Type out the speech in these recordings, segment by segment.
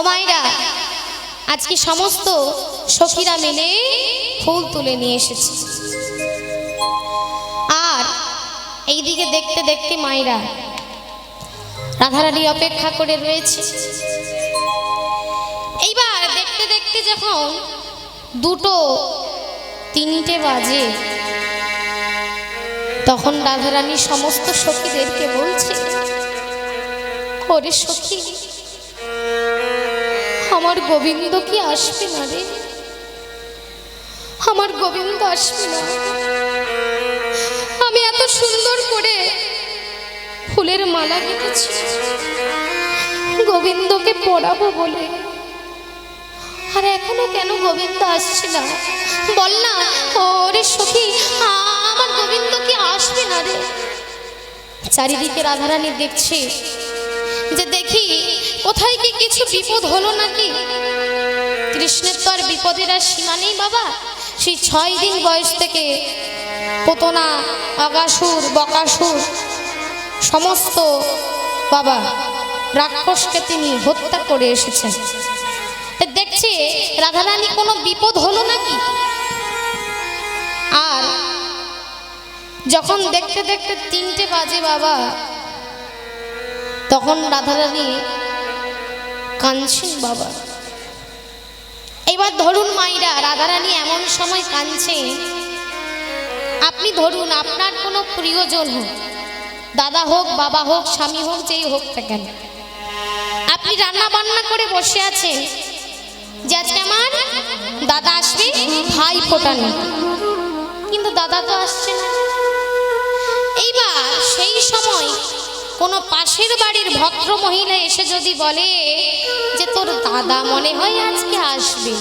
অমাইরা আজকে সমস্ত সখীরা মিলে ফুল তুলে নিয়ে এসেছে। আর এইদিকে দেখতে দেখতে মায়েরা, রাধারানী অপেক্ষা করে রয়েছে। এইবার দেখতে দেখতে যখন দুটো তিনটে বাজে, তখন রাধারানী সমস্ত সখীদেরকে বলছে, ওরে সখী আমার গোবিন্দ কি আসবে না রে? আমার গোবিন্দ আসবে না। আমি এত সুন্দর করে ফুলের মালা গেঁথেছি গোবিন্দকে পড়াবো বলে। আর এখনও কেন গোবিন্দ আসছে না? বল না। ওরে সখী, আমার গোবিন্দ কি আসবে না রে? চারিদিকে রাধারানী দেখছে যে দেখি কোথায় কি কিছু বিপদ হলো নাকি? কৃষ্ণের তো আর বিপদের আর সীমা নেই বাবা। সেই ছয় দিন বয়স থেকে পোতনা, আগাসুর, বকাসুর, সমস্ত বাবা রাক্ষসকে তিনি হত্যা করে এসেছেন। দেখছে রাধারানী কোনো বিপদ হলো নাকি? আর যখন দেখতে দেখতে তিনটে বাজে বাবা, তখন রাধারানী কাঁদছেন বাবা। এবার ধরুন মাইরা, রাধারানী এমন সময় কাঁদছে আপনি ধরুন, আপনার কোনো প্রিয়জন হোক, দাদা হোক, বাবা হোক, স্বামী হোক, যেই হোক না কেন, আপনি রান্না বান্না করে বসে আছেন। যে আজকে আমার দাদা আসবে, ভাই ফোটানো কিন্তু দাদা তো আসছে না। এইবার সেই সময় কোনো পাশের বাড়ির ভদ্র মহিলা এসে যদি বলে যে তোর দাদা মনে হয় আজকে আসবে।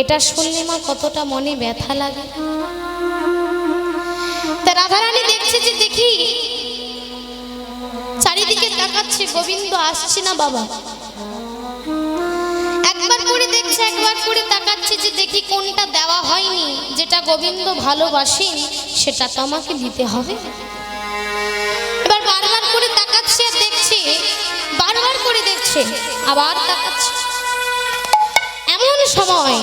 এটা শুনলে মা কতটা মনে ব্যথা লাগে। রাধারানী দেখছে যে দেখি চারিদিকে তাকাচ্ছে, গোবিন্দ আসছে না বাবা। একবার করে দেখছে, একবার করে তাকাচ্ছে যে দেখি কোনটা দেওয়া হয়নি, যেটা গোবিন্দ ভালোবাসেন সেটা তো আমাকে দিতে হবে। করে আবার তাকাচ্ছে এমন সময়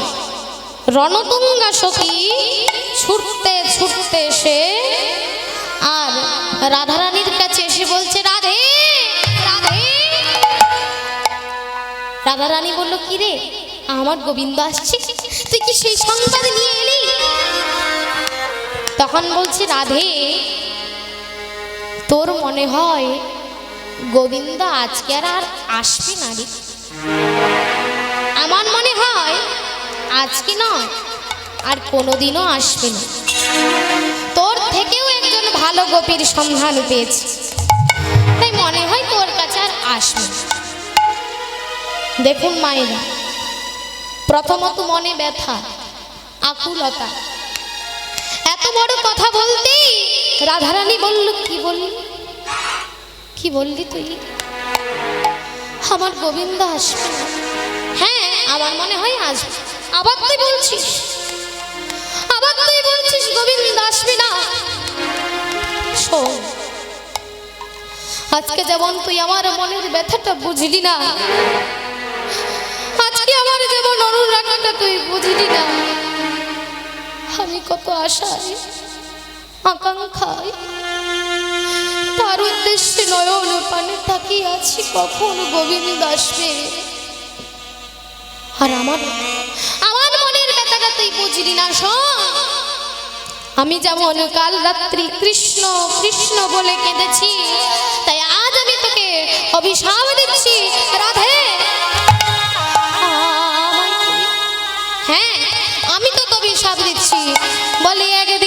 রণতুঙ্গা সখী ছুটতে ছুটতে এসে আর রাধারানীর কাছে এসে বলছে, রাধে রাধে। রাধারানী বলল, কি রে, আমার গোবিন্দ আসছে? তুই কি সেই সংবাদ নিয়ে এলি? তখন বলছে, রাধে, তোর মনে হয় গোবিন্দ আজকে আর আসবে না রে। আমার মনে হয় আজকে নয়, আর কোনোদিনও আসবে না। তোর থেকেও একজন ভালো গোপীর সন্ধান পেয়েছি। তাই মনে হয় তোর কাছে আর আসবে। দেখুন মায়েরা, প্রথমত মনে ব্যথা, আকুলতা। এত বড় কথা বলতেই রাধারানী বলল, কি বললি? কি বললি তুই? আমার গোবিন্দ আসবে। হ্যাঁ আমার মনে হয় আসবে। আবার তুই বলছিস? আবার তুই বলছিস গোবিন্দ আসবে না? শোন, আজকে যেমন তুই আমার মনের ব্যথাটা বুঝলি না, আজকে আমার যেমন অনুরাগটা তুই বুঝলি না, আমি কত আশায় আকাঙ্ক্ষায় নয়ন তাকিয়ে আছি কখন গোবিন্দ আসবে? আর আমার আমার মনের ব্যথাটা তুই বুঝলি না, শোন। আমি যেমন কাল রাত্রি কৃষ্ণ কৃষ্ণ বলে কেঁদেছি, তাই আজ আমি তোকে অভিশাপ দিচ্ছি, রাধে। হ্যাঁ আমি তো অভিশাপ দিচ্ছি। বলি একদিন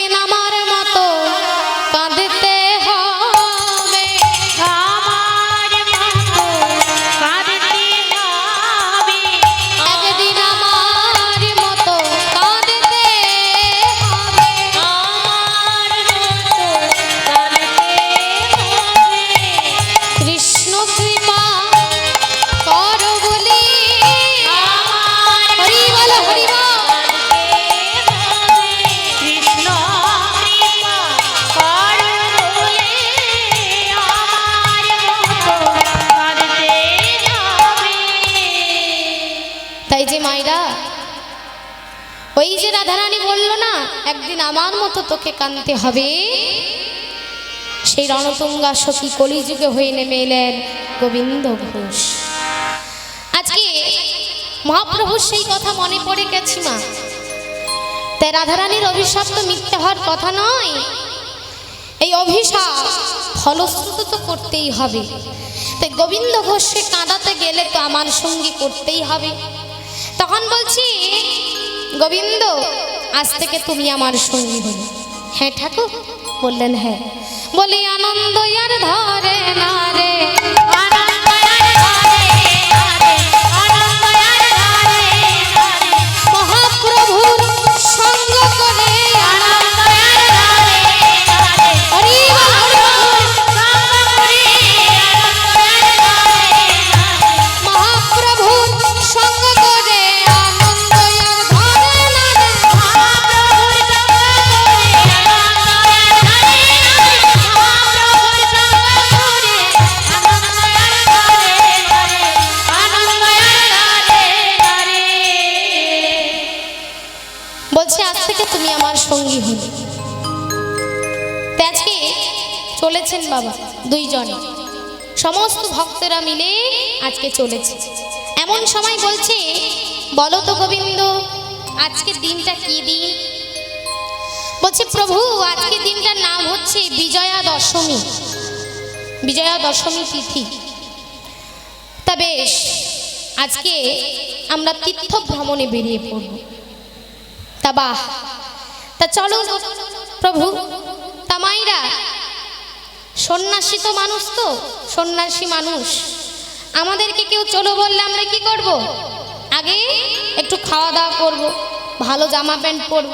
একদিন আমার মতো তোকে কানতে হবে। সেই রণতুঙ্গা সখী কলিযুগে হয়ে নেমে এলেন গোবিন্দ ঘোষ। আজকে মহাপ্রভুর সেই কথা মনে পড়ে গেছি মা। তাই রাধারানীর অভিশাপ তো মিথ্যে হওয়ার কথা নয়। এই অভিশাপ ফলশ্রুত তো করতেই হবে। তাই গোবিন্দ ঘোষকে কাঁদাতে গেলে তো আমার সঙ্গী করতেই হবে। তখন বলছি, গোবিন্দ আজ থেকে তুমি আমার সঙ্গী হলে। হ্যাঁ ঠাকুর, বললেন হ্যাঁ। বলি আনন্দ আর ধরে না রে। চলেছেন বাবা, দুইজনে। সমস্ত ভক্তরা মিলে আজকে চলেছে। এমন সময় বলছে, বলো তো গোবিন্দ আজকের দিনটা কি দিন? বলছে, প্রভু আজকের দিনটার নাম হচ্ছে বিজয়া দশমী বিজয়া দশমী তিথি। তা বেশ, আজকে আমরা তীর্থ ভ্রমণে বেরিয়ে পড়ব। তা বাহ, তা চলো প্রভু তা মাইরা সন্ন্যাসী তো মানুষ তো, সন্ন্যাসী মানুষ। আমাদেরকে কেউ, চলো বললে আমরা কি করব? আগে একটু খাওয়া দাওয়া করব, ভালো জামা প্যান্ট পরব,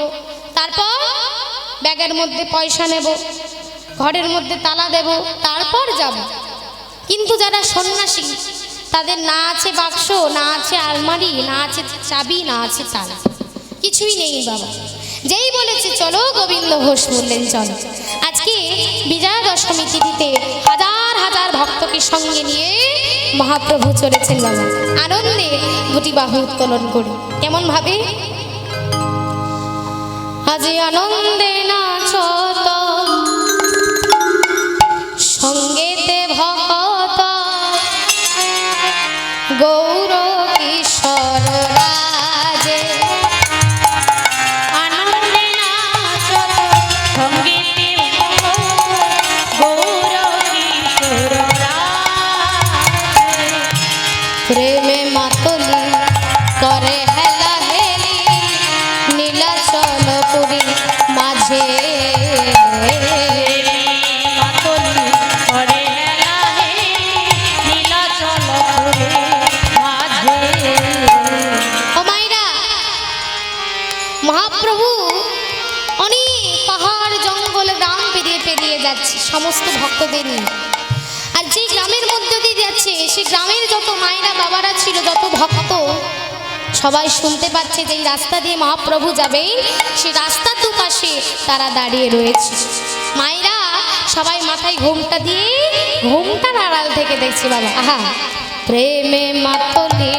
তারপর ব্যাগের মধ্যে পয়সা নেব, ঘরের মধ্যে তালা দেব, তারপর যাব। কিন্তু যারা সন্ন্যাসী, তাদের না আছে বাক্স, না আছে আলমারি, না আছে চাবি, না আছে তালা। কিছুই নেই বাবা। যেই বলেছে, চলো গোবিন্দ ঘোষ বললেন, চলো। আজকে বিজয়া দশমী তিথিতে হাজার হাজার ভক্তকে সঙ্গে নিয়ে মহাপ্রভু চলেছেন বাবা। আনন্দে দুটি বাহু উত্তোলন করি। কেমন ভাবে? আজ আনন্দে নাচত সঙ্গেতে সমস্ত ভক্তদের নিয়ে। আর যে গ্রামের মধ্যে দিয়ে যাচ্ছে, সে গ্রামের যত মায়েরা বাবারা ছিল, যত ভক্ত, সবাই শুনতে পাচ্ছে যে এই রাস্তা দিয়ে মহাপ্রভু যাবেন, সে রাস্তা দু পাশে তারা দাঁড়িয়ে রয়েছে। মায়েরা সবাই মাথায় ঘোমটা দিয়ে, ঘোমটার আড়াল থেকে দেখছে বাবা। আহা, প্রেমে মাতলে